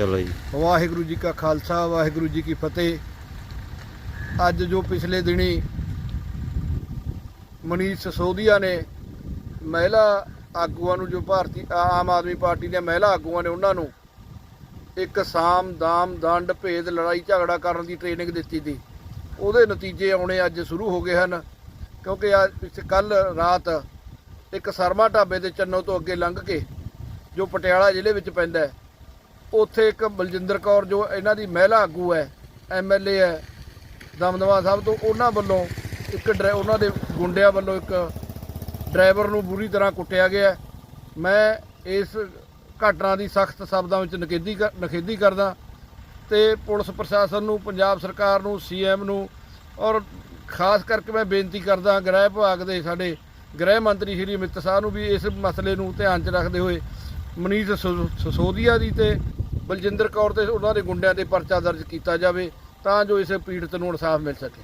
ਚਲੋ ਜੀ। ਵਾਹਿਗੁਰੂ ਜੀ ਕਾ ਖਾਲਸਾ, ਵਾਹਿਗੁਰੂ ਜੀ ਕੀ ਫਤਿਹ। ਅੱਜ ਜੋ ਪਿਛਲੇ ਦਿਨੀ ਮਨੀਸ਼ ਸਸੋਦੀਆ ਨੇ ਮਹਿਲਾ ਆਗੂਆਂ ਨੂੰ ਜੋ ਭਾਰਤੀ ਆਮ ਆਦਮੀ ਪਾਰਟੀ ਦੇ ਮਹਿਲਾ ਆਗੂਆਂ ਨੇ ਉਹਨਾਂ ਨੂੰ ਇੱਕ ਸਾਮ ਦਾਮ ਦੰਡ ਭੇਦ ਲੜਾਈ ਝਗੜਾ ਕਰਨ ਦੀ ਟ੍ਰੇਨਿੰਗ ਦਿੱਤੀ ਸੀ। ਉਹਦੇ ਨਤੀਜੇ ਆਉਣੇ ਅੱਜ ਸ਼ੁਰੂ ਹੋ ਗਏ ਹਨ, ਕਿਉਂਕਿ ਅੱਜ ਕੱਲ ਰਾਤ ਇੱਕ ਸਰਮਾ ਢਾਬੇ ਦੇ ਚੰਨੋ ਤੋਂ ਅੱਗੇ ਲੰਘ ਕੇ ਜੋ ਪਟਿਆਲਾ ਜ਼ਿਲ੍ਹੇ ਵਿੱਚ ਪੈਂਦਾ ਹੈ ਉੱਥੇ ਇੱਕ ਬਲਜਿੰਦਰ ਕੌਰ ਜੋ ਇਹਨਾਂ ਦੀ ਮਹਿਲਾ ਆਗੂ ਹੈ ਐਮਐਲਏ ਹੈ, ਦਮਦਮਾ ਸਾਹਿਬ ਤੋਂ ਉਹਨਾਂ ਵੱਲੋਂ ਇੱਕ ਡਰਾ- ਉਹਨਾਂ ਦੇ ਗੁੰਡਿਆਂ ਵੱਲੋਂ ਇੱਕ ਡਰਾਈਵਰ ਨੂੰ ਬੁਰੀ ਤਰ੍ਹਾਂ ਕੁੱਟਿਆ ਗਿਆ ਮੈਂ ਇਸ ਘਟਨਾ ਦੀ ਸਖਤ ਸ਼ਬਦਾਂ ਵਿੱਚ ਨਿਖੇਧੀ ਕਰ- ਨਿਖੇਧੀ ਕਰਦਾ ਤੇ ਪੁਲਿਸ ਪ੍ਰਸ਼ਾਸਨ ਨੂੰ, ਪੰਜਾਬ ਸਰਕਾਰ ਨੂੰ ਸੀਐਮ ਨੂੰ ਔਰ ਖਾਸ ਕਰਕੇ ਮੈਂ ਬੇਨਤੀ ਕਰਦਾ ਗ੍ਰਹਿ ਵਿਭਾਗ ਦੇ ਸਾਡੇ ਗ੍ਰਹਿ ਮੰਤਰੀ ਸ਼੍ਰੀ ਅਮਿਤ ਸ਼ਾਹ ਨੂੰ ਵੀ ਇਸ ਮਸਲੇ ਨੂੰ ਧਿਆਨ 'ਚ ਰੱਖਦੇ ਹੋਏ ਮਨੀਸ਼ ਸਸੋਦੀਆ ਦੀ ਤੇ ਬਲਜਿੰਦਰ ਕੌਰ ਤੇ ਉਹਨਾਂ ਦੇ ਗੁੰਡਿਆਂ ਤੇ ਪਰਚਾ ਦਰਜ ਕੀਤਾ ਜਾਵੇ ਤਾਂ ਜੋ ਇਸ ਪੀੜਤ ਨੂੰ ਇਨਸਾਫ ਮਿਲ ਸਕੇ।